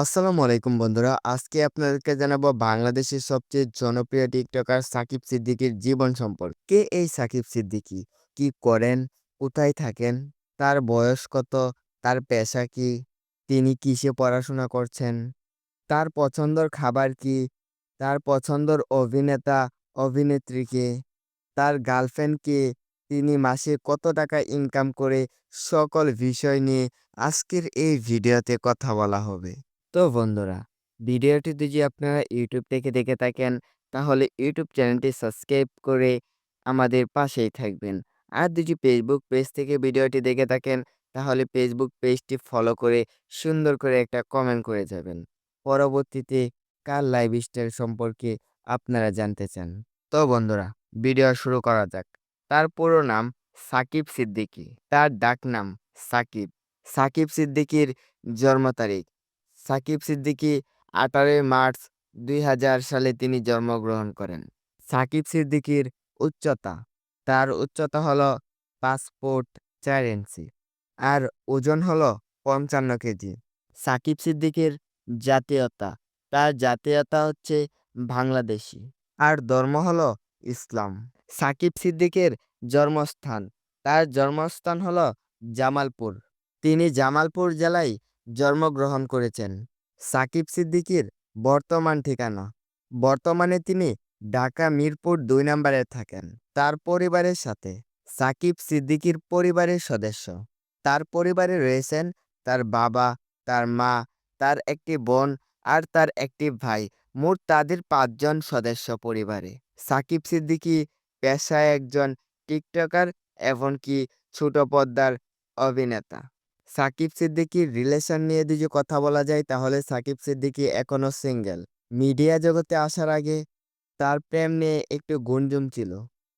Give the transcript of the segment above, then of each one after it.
আসসালামু আলাইকুম বন্ধুরা। আজকে আপনাদেরকে জানাব বাংলাদেশের সবচেয়ে জনপ্রিয় টিকটকার সাকিব সিদ্দিকীর জীবন সম্পর্কে। কে এই সাকিব সিদ্দিকী? কি করেন? কোথায় থাকেন? তার বয়স কত? তার পেশা কি? তিনি কিসে পড়াশোনা করছেন? তার পছন্দর খাবার কি? তার পছন্দর অভিনেতা, অভিনেত্রী কে? তার গার্লফ্রেন্ড কে? তিনি মাসে কত টাকা ইনকাম করে? সকল বিষয় নিয়ে আজকের এই ভিডিওতে কথা বলা হবে। তো বন্ধুরা, ভিডিওটি যদি আপনারা ইউটিউব থেকে দেখে থাকেন তাহলে ইউটিউব চ্যানেলটি সাবস্ক্রাইব করে আমাদের পাশেই থাকবেন। আর যদি ফেসবুক পেজ থেকে ভিডিওটি দেখে থাকেন তাহলে ফেসবুক পেজটি ফলো করে সুন্দর করে একটা কমেন্ট করে যাবেন। পরবর্তীতে কার লাইফ স্টাইল সম্পর্কে আপনারা জানতে চান। তো বন্ধুরা, ভিডিও শুরু করা যাক। তার পুরো নাম সাকিব সিদ্দিকী। তার ডাক নাম সাকিব। সাকিব সিদ্দিকীর জন্ম তারিখ সাকিব সিদ্দিকী আঠারোই মার্চ দুই হাজার সালে তিনি জন্মগ্রহণ করেন। সাকিব সিদ্দিকীর উচ্চতা, তার উচ্চতা হলো ফুট চার ইঞ্চি আর ওজন হলো পঞ্চান্ন কেজি। সাকিব সিদ্দিকীর জাতীয়তা, তার জাতীয়তা হচ্ছে বাংলাদেশি আর ধর্ম হলো ইসলাম। সাকিব সিদ্দিকের জন্মস্থান, তার জন্মস্থান হলো জামালপুর। তিনি জামালপুর জেলায় জন্মগ্রহণ করেছেন। সাকিব সিদ্দিকীর বর্তমান ঠিকানা। বর্তমানে তিনি ঢাকা মিরপুর দুই নম্বরে থাকেন। তার পরিবারের সাথে সাকিব সিদ্দিকীর পরিবারের সদস্য। তার পরিবারে রয়েছেন তার বাবা, তার মা, তার একটি বোন আর তার একটি ভাই। মোট তাদের পাঁচজন সদস্য পরিবারে। সাকিব সিদ্দিকী পেশায় একজন টিকটকার এমনকি ছোট পর্দার অভিনেতা। সাকিব সিদ্দিকীর রিলেশন নিয়ে যদি কথা বলা যায়, তাহলে সাকিব সিদ্দিকী এখনও সিঙ্গেল মিডিয়া জগতে আসার আগে তার প্রেম নিয়ে একটু গুঞ্জুম ছিল।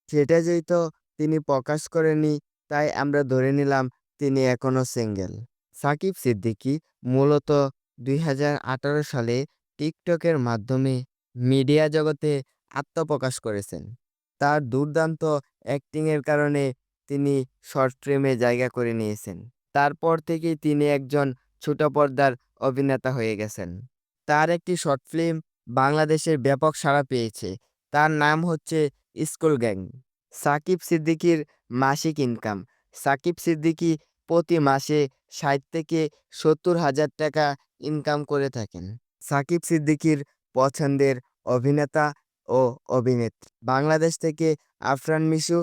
সেটা যেহেতু তিনি প্রকাশ করেনি তাই আমরা ধরে নিলাম তিনি এখনও সিঙ্গেল সাকিব সিদ্দিকি মূলত দুই হাজার আঠারো সালে টিকটকের মাধ্যমে মিডিয়া জগতে আত্মপ্রকাশ করেছেন। তার দুর্দান্ত অ্যাক্টিংয়ের কারণে তিনি শর্ট ফিল্মে জায়গা করে নিয়েছেন। তারপর থেকেই তিনি একজন ছোট পর্দার অভিনেতা হয়ে গেছেন। তার একটি শর্ট ফিল্ম বাংলাদেশের ব্যাপক সাড়া পেয়েছে। তার নাম হচ্ছে স্কুল গ্যাং। সাকিব সিদ্দিকীর মাসিক ইনকাম। সাকিব সিদ্দিকী প্রতি মাসে ষাট থেকে সত্তর হাজার টাকা ইনকাম করে থাকেন। সাকিব সিদ্দিকীর পছন্দের অভিনেতা ও অভিনেত্রী বাংলাদেশ থেকে আফরান মিশু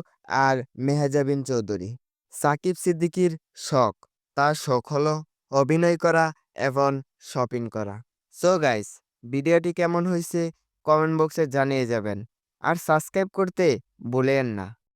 আর মেহাজাবিন চৌধুরী। সাকিব সিদ্দিকির শখ। তার শখ হলো অভিনয় করা এবং শপিং করা। সো গাইস ভিডিওটি কেমন হয়েছে? কমেন্ট বক্সে জানিয়ে যাবেন। আর সাবস্ক্রাইব করতে ভুলেন না।